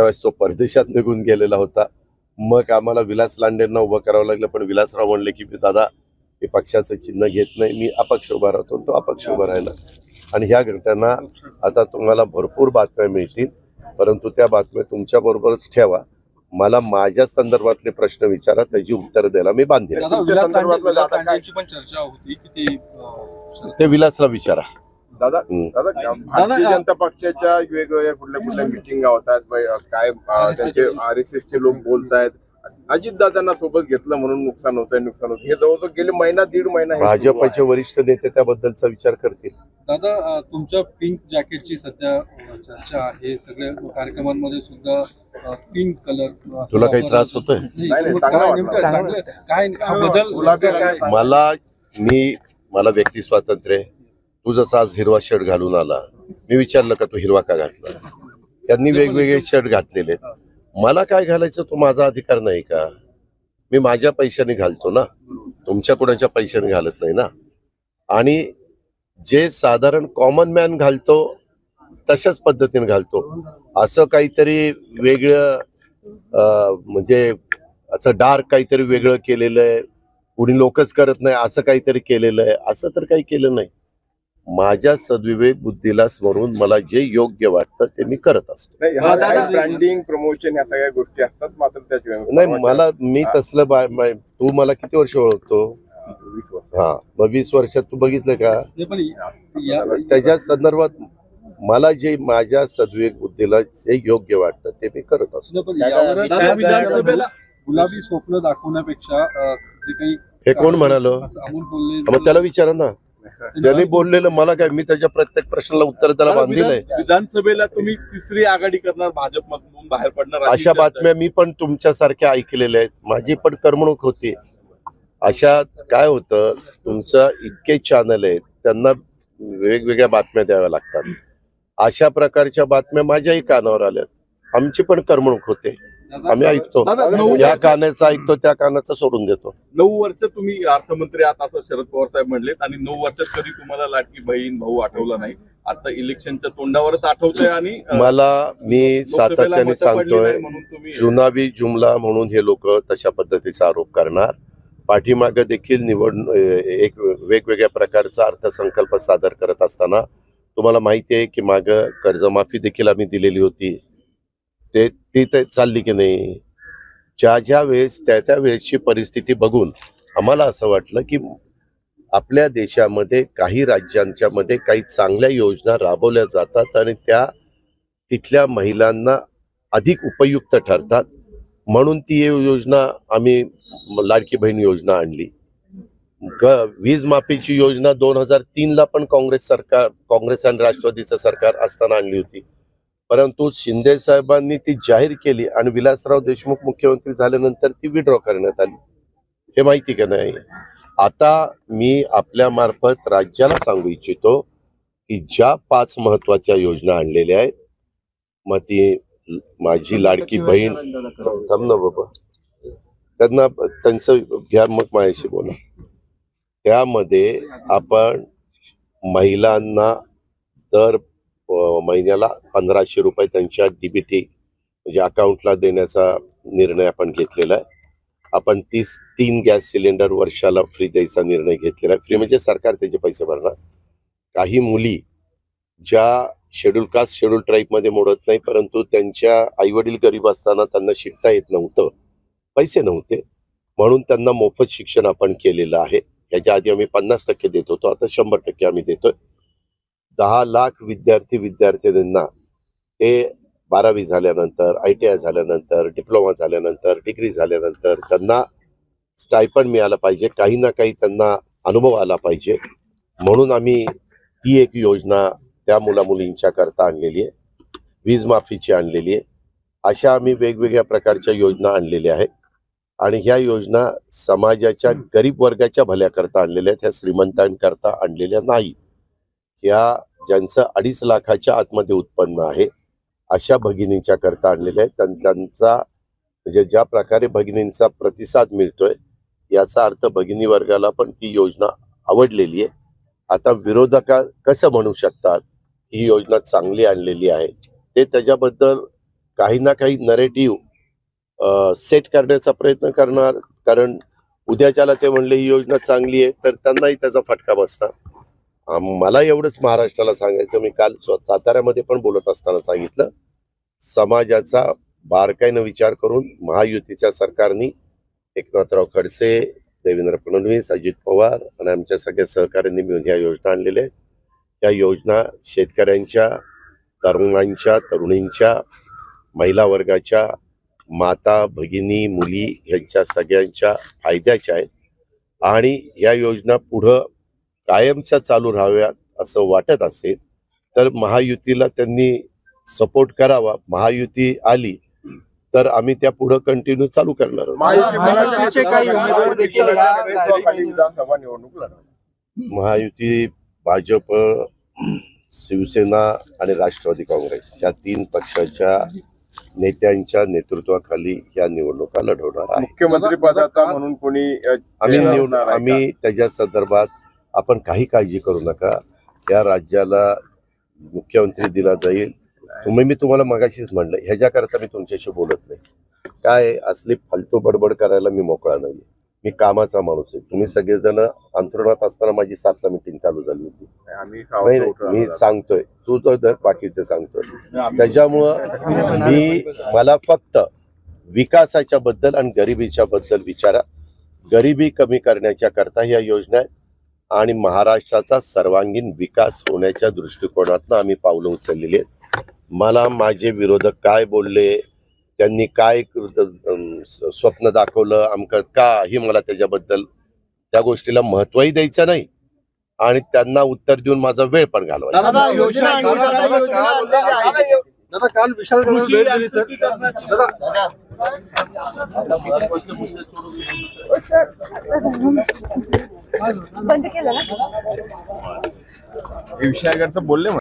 त्यावेळेस तो परदेशात निघून गेलेला होता. मग आम्हाला विलास लांडेंना उभं करावं लागलं पण विलासराव म्हणले की दादा मी पक्षाचं चिन्ह घेत नाही मी अपक्ष उभा राहतो तो अपक्ष उभा राहिला. आणि ह्या घटना आता तुम्हाला भरपूर बातम्या मिळतील परंतु त्या बातम्या तुमच्या बरोबरच ठेवा. मला माझ्या संदर्भातले प्रश्न विचारा त्याची उत्तर द्यायला मी बांधेल ते विलासला विचारा. दादा. दादा भारतीय जनता पक्षाच्या वेगवेगळ्या कुठल्या कुठल्या मिटिंग होतात काय त्यांचे आर एस एस चे लोक बोलतायत. अजित दादांना सोबत घेतलं म्हणून नुकसान होतंय नुकसान होतं हे जवळजवळ गेले महिना दीड महिना हे भाजपचे आहे. वरिष्ठ नेते त्याबद्दलचा विचार करतील. दादा तुमच्या पिंक जॅकेटची सध्या चर्चा आहे. सगळ्या कार्यक्रमांमध्ये सुद्धा पिंक कलर तुला काही त्रास होतोय? नाही, नाही, काय काय हा बदल मला मी मला व्यक्ती स्वातंत्र्य आहे. तू जसा आज हिरवा शर्ट घालून आला. मी विचारलं का तू हिरवा का घातला? त्यांनी वेगवेगळे शर्ट घातलेले. मला काय घालायचं तो माझा अधिकार नाही का? मी माझ्या पैशाने घालतो ना? तुमच्या कोणाच्या पैशाने घालत नाही ना? आणि जे साधारण कॉमन मॅन घालतो तशाच पद्धतीने घालतो. असं काहीतरी वेगळं म्हणजे असं डार्क काहीतरी वेगळं केलेलं आहे. कुणी लोकच करत नाही असं काहीतरी केलेलं आहे. असं तर काही केलं नाही. माझ्या सद्विवेक बुद्धीला स्मरून मला जे योग्य वाटतं ते मी करत असतो. ब्रँडिंग प्रमोशन ह्या सगळ्या गोष्टी असतात मात्र त्याच्या नाही मला मी तसलं बा- मा- तू मला किती वर्ष ओळखतो? हा मग वीस वर्षात तू बघितलं का? नाही, पण या- त्याच्या संदर्भात मला जे माझ्या सद्विवेक बुद्धीला जे योग्य वाटतं ते मी करत असतो. नाही, पण यावर दादा, विधानसभेला- गुलाबी स्वप्न दाखवण्यापेक्षा अं, जे काही हे कोण म्हणालो? असं अमोल बोलले मग त्याला विचारा ना. त्यांनी बोललेलं मला काय मी त्याच्या प्रत्येक प्रश्नाला उत्तर त्याला बांधिलंय विधान- विधानसभेला तुम्ही तिसरी आघाडी करणार भाजपमधून बाहेर पडणार अशी आहे. बातम्या मी पण तुमच्यासारख्या ऐकलेल्या आहेत. माझी पण करमणूक होती. अशा काय होतं तुमचं इतके चॅनल आहेत त्यांना वेगवेगळ्या बातम्या द्याव्या लागतात. अशा प्रकारच्या बातम्या माझ्याही कानावर आल्यात. आमची पण करमणूक होते. आम्ही ऐकतो. या कानाचं ऐकतो त्या कानाचं सोडून देतो. नऊ वर्ष तुम्ही अर्थमंत्री आहात असं शरद पवार साहेब म्हणलेत आणि नऊ वर्षात कधी तुम्हाला लाटकी बहीण भाऊ आठवला नाही. आता इलेक्शनच्या तोंडावरच आठवतंय आणि मला मी सातत्याने सांगतोय जुनावी जुमला म्हणून हे लोक तशा पद्धतीचा आरोप करणार. पाठीमागं देखील निवड एक वेगवेगळ्या प्रकारचा अर्थसंकल्प सादर करत असताना तुम्हाला माहिती आहे की मागं कर्जमाफी देखील आम्ही दिलेली होती. ते ती ते चालली की नाही? ज्या ज्या वेळेस त्या त्या वेळेसची परिस्थिती बघून आम्हाला असं वाटलं की आपल्या देशामध्ये काही राज्यांच्या मध्ये काही चांगल्या योजना राबवल्या जातात आणि त्या तिथल्या महिलांना अधिक उपयुक्त ठरतात. म्हणून ती योजना आम्ही लाडकी बहीण योजना आणली. ग- वीज माफीची योजना दोन हजार तीनला पण काँग्रेस सरकार काँग्रेस आणि राष्ट्रवादीचं सरकार असताना आणली होती. परंतु शिंदे साहेबांनी ती जाहीर केली आणि विलासराव देशमुख मुख्यमंत्री झाल्यानंतर ती विड्रॉ करण्यात आली. हे माहिती का नाही? आता मी आपल्या मार्फत राज्याला सांगू इच्छितो की ज्या पाच महत्त्वाच्या योजना आणलेल्या आहेत मग ती माझी लाडकी बहीण थांब ना बाबा. त्यांना त्यांचं घ्या मग माझ्याशी बोला. त्यामध्ये आपण महिलांना दर महिन्याला पंधराशे रुपये त्यांच्या डी बी टी म्हणजे अकाउंटला देण्याचा निर्णय आपण घेतलेला आहे. आपण तीस तीन गॅस सिलेंडर वर्षाला फ्री द्यायचा निर्णय घेतलेला आहे. फ्री म्हणजे सरकार त्याचे पैसे भरणार. काही मुली ज्या शेड्यूल कास्ट शेड्यूल ट्राईबमध्ये मोडत नाही परंतु त्यांच्या आईवडील गरीब असताना त्यांना शिकता येत नव्हतं पैसे नव्हते. म्हणून त्यांना मोफत शिक्षण आपण केलेलं आहे. याच्या आधी आम्ही पन्नास टक्के देत होतो आता शंभर टक्के आम्ही देतोय. दहा लाख विद्यार्थी विद्यार्थिनींना ते बारावी झाल्यानंतर आय टी आय झाल्यानंतर डिप्लोमा झाल्यानंतर डिग्री झाल्यानंतर त्यांना स्टायपण मिळालं पाहिजे. काही ना काही त्यांना अनुभव आला पाहिजे. म्हणून आम्ही ती एक योजना त्या मुला मुलींच्या करता आणलेली आहे. वीज माफीची आणलेली आहे. अशा आम्ही वेगवेगळ्या प्रकारच्या योजना आणलेल्या आहेत. आणि ह्या योजना समाजाच्या गरीब वर्गाच्या भल्याकरता आणलेल्या आहेत. ह्या श्रीमंतांकरता आणलेल्या नाही ह्या ज्यांचं अडीच लाखाच्या आतमध्ये उत्पन्न आहे अशा भगिनींच्या करता आणलेल्या आहेत. त्यांचा म्हणजे ज्या प्रकारे भगिनींचा प्रतिसाद मिळतोय याचा अर्थ भगिनी वर्गाला पण ती योजना आवडलेली आहे. आता विरोधका कसं म्हणू शकतात? ही योजना चांगली आणलेली आहे. ते त्याच्याबद्दल काही ना काही नरेटिव्ह सेट करण्याचा प्रयत्न करणार. कारण उद्याच्याला ते म्हणले ही योजना चांगली आहे तर त्यांनाही त्याचा फटका बसणार. मला एवढंच महाराष्ट्राला सांगायचं मी काल साताऱ्यामध्ये पण बोलत असताना सांगितलं समाजाचा बारकाईनं विचार करून महायुतीच्या सरकारने एकनाथराव खडसे देवेंद्र फडणवीस अजित पवार आणि आमच्या सगळ्या सहकाऱ्यांनी मिळून ह्या योजना आणलेल्या आहेत. या योजना शेतकऱ्यांच्या तरुणांच्या तरुणींच्या महिला वर्गाच्या माता भगिनी मुली यांच्या सगळ्यांच्या फायद्याच्या आहेत. आणि या योजना पुढं कायमच्या चालू राहाव्यात असं वाटत असेल तर महायुतीला त्यांनी सपोर्ट करावा. महायुती आली तर आम्ही त्या पुढं कंटिन्यू चालू करणार आहोत. महायुतीचे काही उमेदवार देखील या विधानसभा निवडणूक लढवणार महायुती भाजप शिवसेना आणि राष्ट्रवादी काँग्रेस या तीन पक्षाच्या नेत्यांच्या नेतृत्वाखाली या निवडणुका लढवणार आहे. मुख्यमंत्री पदाचा म्हणून कोणी आम्ही? आम्ही त्याच्या संदर्भात आपण काही काळजी करू नका. या राज्याला मुख्यमंत्री दिला जाईल. तुम्ही मी तुम्हाला मगाशीच म्हणलं ह्याच्याकरता मी तुमच्याशी बोलत नाही. काय असली फालतू बडबड करायला मी मोकळा नाही मी कामाचा माणूस आहे. तुम्ही सगळेजण अंतरुणात असताना माझी सातला मिटिंग चालू झाली होती. मी. सांगतोय. तू तर दर बाकीचे सांगतोय. त्याच्यामुळं मी मला फक्त विकासाच्या बद्दल आणि गरिबीच्या बद्दल विचारा. गरिबी कमी करण्याच्या करता ह्या योजना आहेत. आणि महाराष्ट्राचा सर्वांगीण विकास होण्याच्या दृष्टिकोनातनं आम्ही पावलं उचललेली आहेत. मला माझे विरोधक काय बोलले त्यांनी काय स्वप्न दाखवलं आमकं का ही मला त्याच्याबद्दल त्या गोष्टीला महत्वही द्यायचं नाही आणि त्यांना उत्तर देऊन माझा वेळ पण घालवायचा दादा, काल विशाल भेट दिली सर. दादा बंद केलं ना? हे विषयाकडचं बोलले म्हणे